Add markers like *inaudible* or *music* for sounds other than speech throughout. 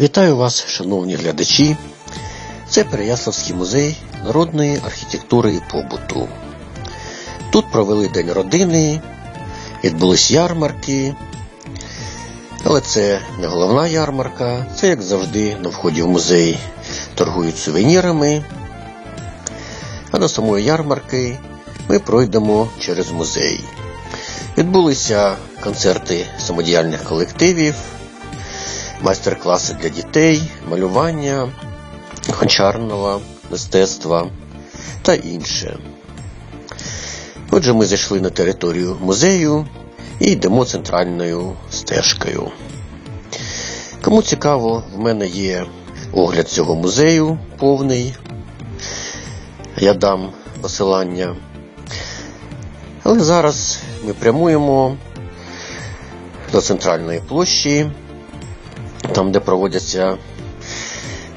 Вітаю вас, шановні глядачі. Це Переяславський музей народної архітектури і побуту. Тут провели День родини, відбулись ярмарки. Але це не головна ярмарка, це, як завжди, на вході в музей торгують сувенірами. А до самої ярмарки ми пройдемо через музей. Відбулися концерти самодіяльних колективів, майстер-класи для дітей, малювання, гончарного мистецтва та інше. Отже, ми зайшли на територію музею і йдемо центральною стежкою. Кому цікаво, в мене є огляд цього музею повний. Я дам посилання. Але зараз ми прямуємо до центральної площі, там, де проводяться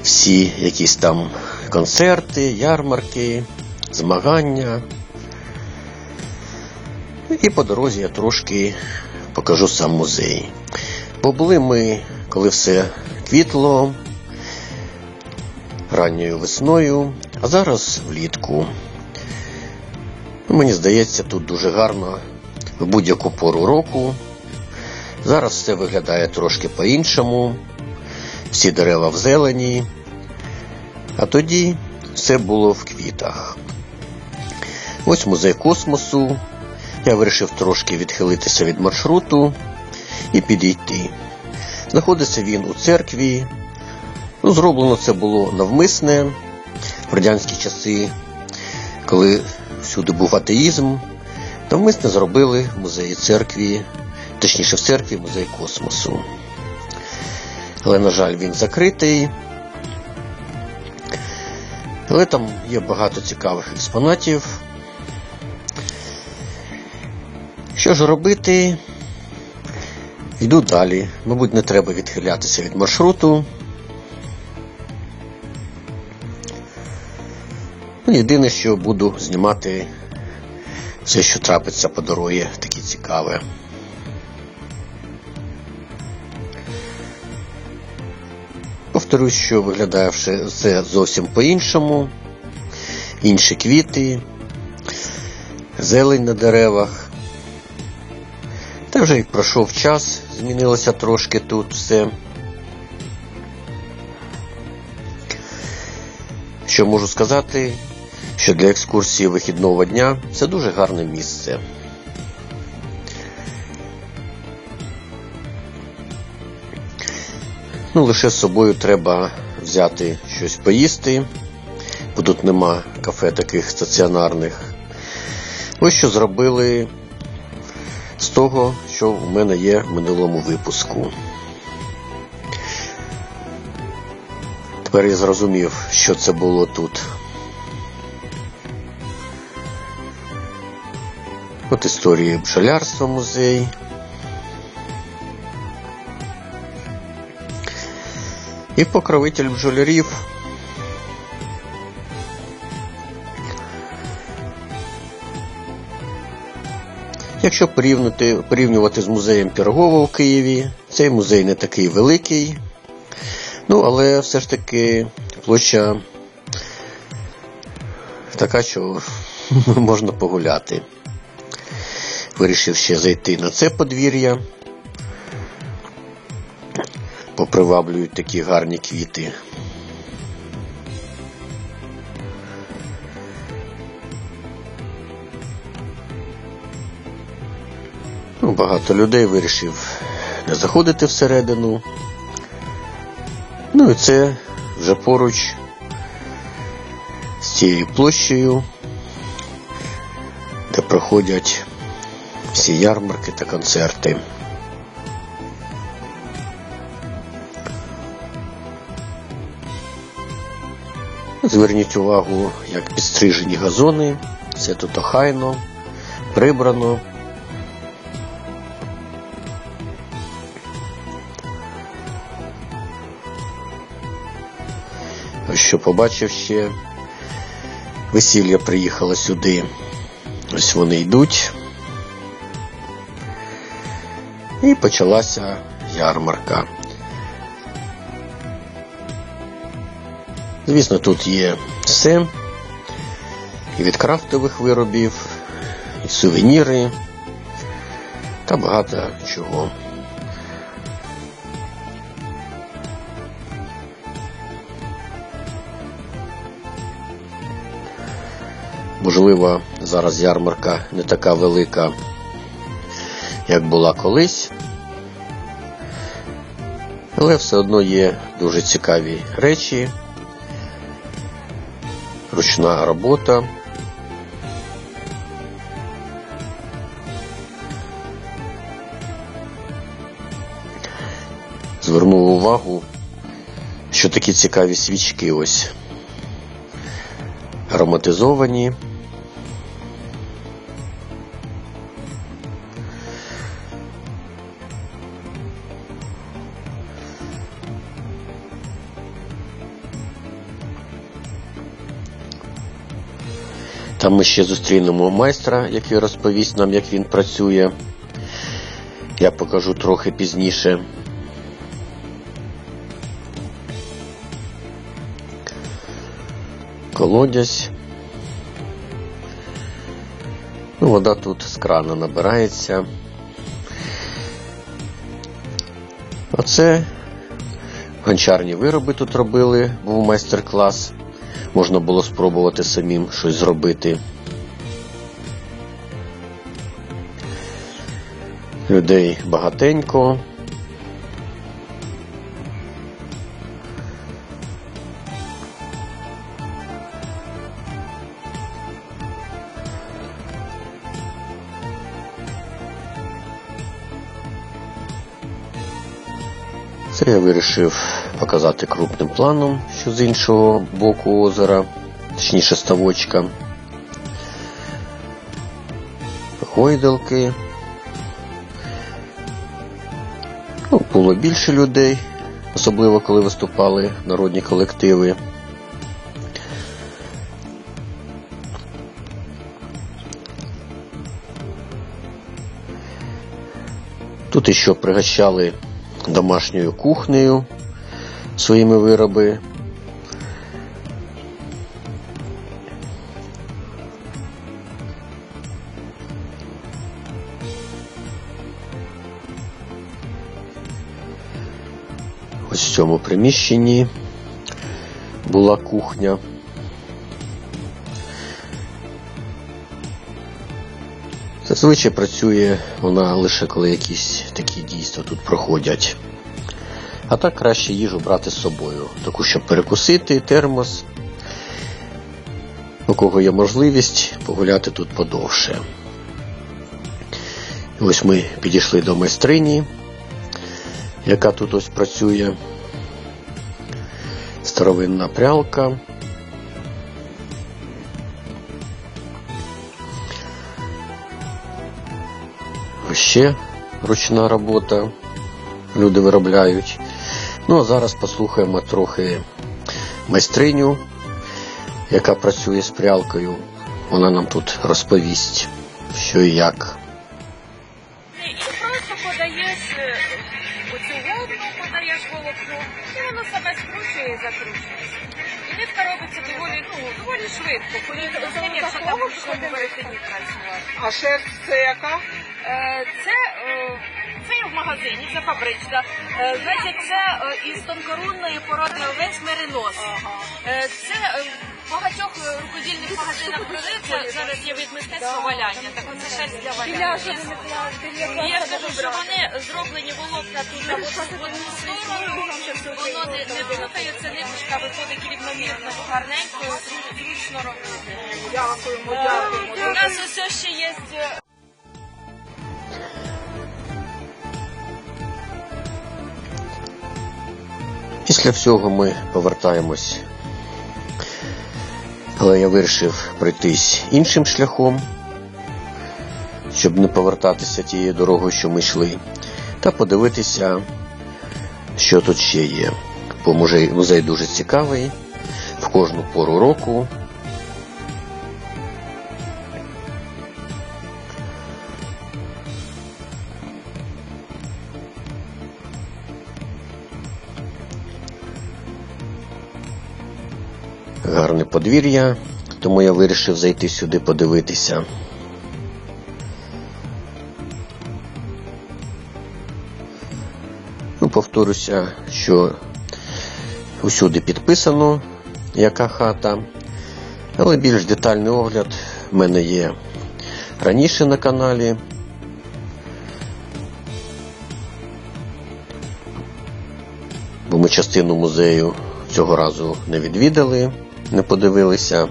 всі якісь там концерти, ярмарки, змагання. І по дорозі я трошки покажу сам музей. Побули ми, коли все квітло ранньою весною, а зараз влітку. Мені здається, тут дуже гарно в будь-яку пору року. Зараз все виглядає трошки по-іншому. Всі дерева в зелені. А тоді все було в квітах. Ось музей космосу. Я вирішив трошки відхилитися від маршруту і підійти. Знаходиться він у церкві. Ну, Зроблено це було навмисне в радянські часи, коли всюди був атеїзм. Навмисне зробили в музеї церкві, точніше в церкві музей космосу. Але, на жаль, він закритий. Але там є багато цікавих експонатів. Що ж робити? Йду далі. Мабуть, не треба відхилятися від маршруту. Ну, Єдине, що буду знімати все, що трапиться по дорозі, таке цікаве. Повторюсь, що виглядає все зовсім по-іншому. Інші квіти, зелень на деревах. Та вже як пройшов час, змінилося трошки тут все. Що можу сказати, що для екскурсії вихідного дня це дуже гарне місце. Ну, лише з собою треба взяти щось поїсти, бо тут нема кафе таких стаціонарних. Ось що зробили з того, що у мене є в минулому випуску. Тепер я зрозумів, що це було тут. От історії бджолярства музей. І покровитель бджолярів. Якщо порівнювати, порівнювати з музеєм Пірогова в Києві, цей музей не такий великий, ну але все ж таки площа така, що *laughs* можна погуляти. Вирішив ще зайти на це подвір'я. Поприваблюють такі гарні квіти. Ну, Багато людей вирішив не заходити всередину. Ну і це вже поруч з цією площею, де проходять всі ярмарки та концерти. Зверніть увагу, як підстрижені газони, все тут охайно, прибрано. Що побачив ще, весілля приїхало сюди. Ось вони йдуть. І почалася ярмарка. Звісно, тут є все. І від крафтових виробів, і сувеніри та багато чого. Можливо, зараз ярмарка не така велика, як була колись. Але все одно є дуже цікаві речі, ручна робота. Звернув увагу, що такі цікаві свічки ось ароматизовані. Там ми ще зустрінемо майстра, який розповість нам, як він працює. Я покажу трохи пізніше. Колодязь. Ну, вода тут з крана набирається. Оце гончарні вироби тут робили, був майстер-клас. Можна було спробувати самим щось зробити. Людей багатенько. Це я вирішив показати крупним планом, що з іншого боку озера, точніше ставочка. Гойдалки. Ну, було більше людей, особливо коли виступали народні колективи. Тут іще пригощали домашньою кухнею своїми вироби. Ось в цьому приміщенні була кухня. Зазвичай працює вона лише коли якісь такі дійства тут проходять. А так краще їжу брати з собою, таку, щоб перекусити, термос. У кого є можливість погуляти тут подовше. Ось ми підійшли до майстрині, яка тут ось працює. Старовинна прялка. Ще ручна робота. Люди виробляють. Ну а зараз послухаємо трохи майстриню, яка працює з прялкою. Вона нам тут розповість, що і як. І просто подаєш е, оцю вовну, подаєш волокно, і воно себе скручує і закручується. І нитка робиться доволі, ну, доволі швидко, порівняно з тим, якщо там в працювати. А шерсть це яка? Е, Це, е, це є в магазині, це фабричка. Е, Значить, це е, із тонкорунної породи овець меринос. Е, Це в багатьох рукодільних магазинах продається. Зараз є від мистецтва валяння. Так оце шерсть для валяння. Кажу, що вони зроблені волокна тут от в одну сторону, воно не, плутається, ниточка виходить рівномірно, гарненько, зручно робити. Дякуємо, дякуємо. У нас ось ще є Після всього ми повертаємось. Але я вирішив пройтись іншим шляхом, щоб не повертатися тією дорогою, що ми йшли, та подивитися, що тут ще є. Бо музей, дуже цікавий в кожну пору року. Гарне подвір'я, тому я вирішив зайти сюди подивитися. Ну, повторюся, що усюди підписано, яка хата, але більш детальний огляд в мене є раніше на каналі. Бо ми частину музею цього разу не відвідали, не подивилися.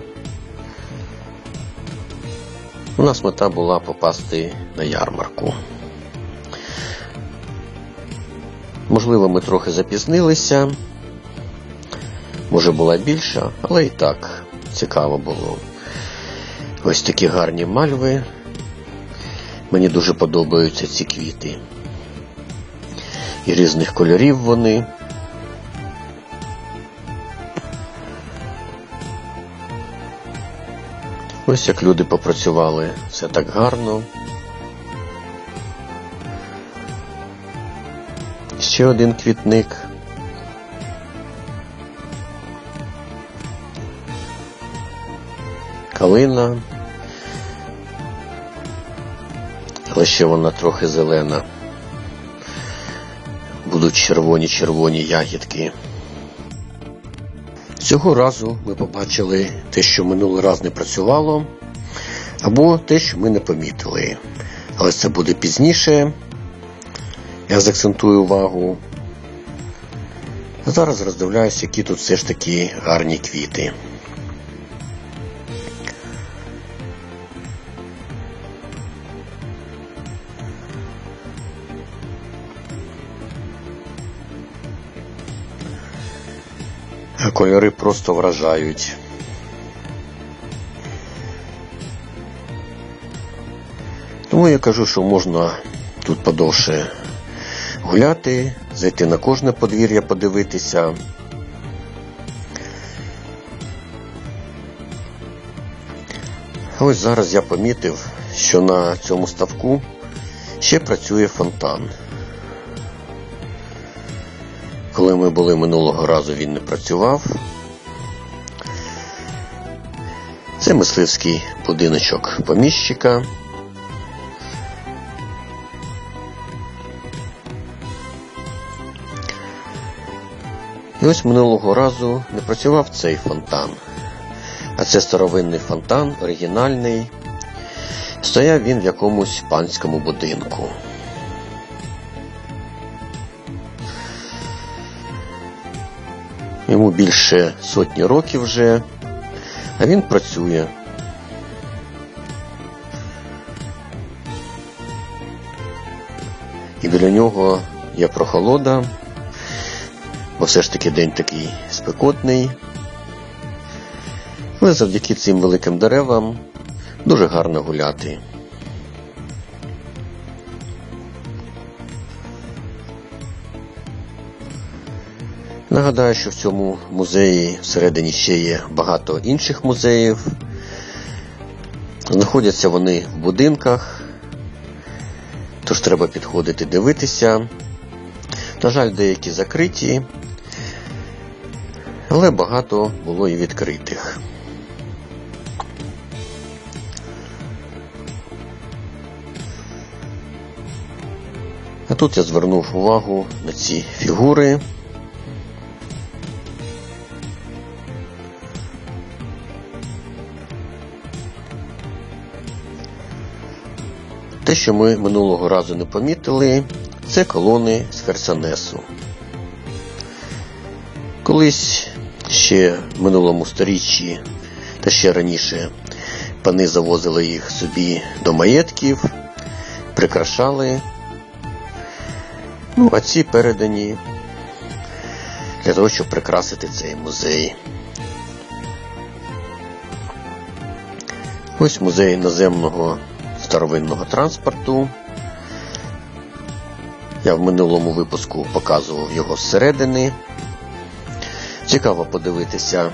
У нас мета була попасти на ярмарку. Можливо, ми трохи запізнилися. Може була більша, але і так цікаво було. Ось такі гарні мальви. Мені дуже подобаються ці квіти. І різних кольорів вони. Ось як люди попрацювали. Все так гарно. Ще один квітник. Калина. Але ще вона трохи зелена. Будуть червоні-червоні ягідки. Цього разу ми побачили те, що минулий раз не працювало, або те, що ми не помітили. Але це буде пізніше. Я заакцентую увагу. Зараз роздивляюся, які тут все ж таки гарні квіти. Кольори просто вражають. Тому я кажу, що можна тут подовше гуляти, зайти на кожне подвір'я, подивитися. Ось зараз я помітив, що на цьому ставку ще працює фонтан. Коли ми були минулого разу, він не працював. Це мисливський будиночок поміщика. І ось минулого разу не працював цей фонтан. А це старовинний фонтан, оригінальний. Стояв він в якомусь панському будинку. Йому більше сотні років вже, а він працює. І біля нього є прохолода, бо все ж таки день такий спекотний. Але завдяки цим великим деревам дуже гарно гуляти. Нагадаю, що в цьому музеї всередині ще є багато інших музеїв. Знаходяться вони в будинках, тож треба підходити дивитися. На жаль, деякі закриті, але багато було і відкритих. А тут я звернув увагу на ці фігури. Те, що ми минулого разу не помітили, це колони з Херсонесу. Колись ще в минулому сторіччі та ще раніше пани завозили їх собі до маєтків, прикрашали. Ну, а ці передані для того, щоб прикрасити цей музей. Ось музей наземного старовинного транспорту. Я в минулому випуску показував його зсередини. Цікаво подивитися.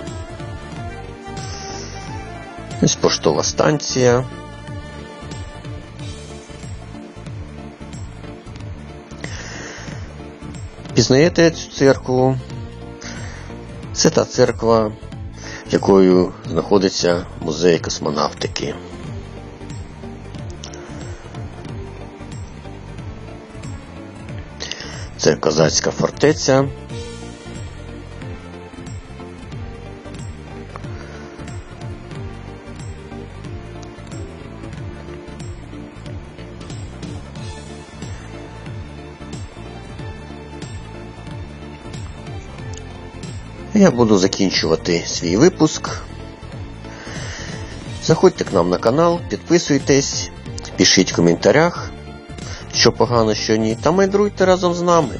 Ось поштова станція. Пізнаєте цю церкву? Це та церква, якою знаходиться музей космонавтики. Це козацька фортеця. Я буду закінчувати свій випуск. Заходьте к нам на канал, підписуйтесь, пишіть в коментарях, що погано, що ні, та майдруйте разом з нами.